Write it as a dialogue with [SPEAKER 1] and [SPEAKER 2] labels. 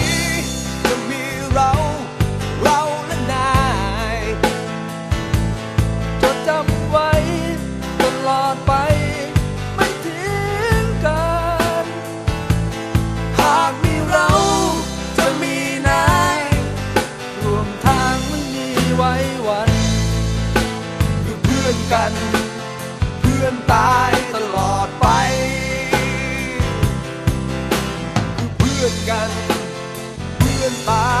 [SPEAKER 1] ้
[SPEAKER 2] ไม่ไว้วัน
[SPEAKER 1] คือเพื่อนกัน เพื่อนตายตลอดไปคือเพื่อนกัน เพื่อนตาย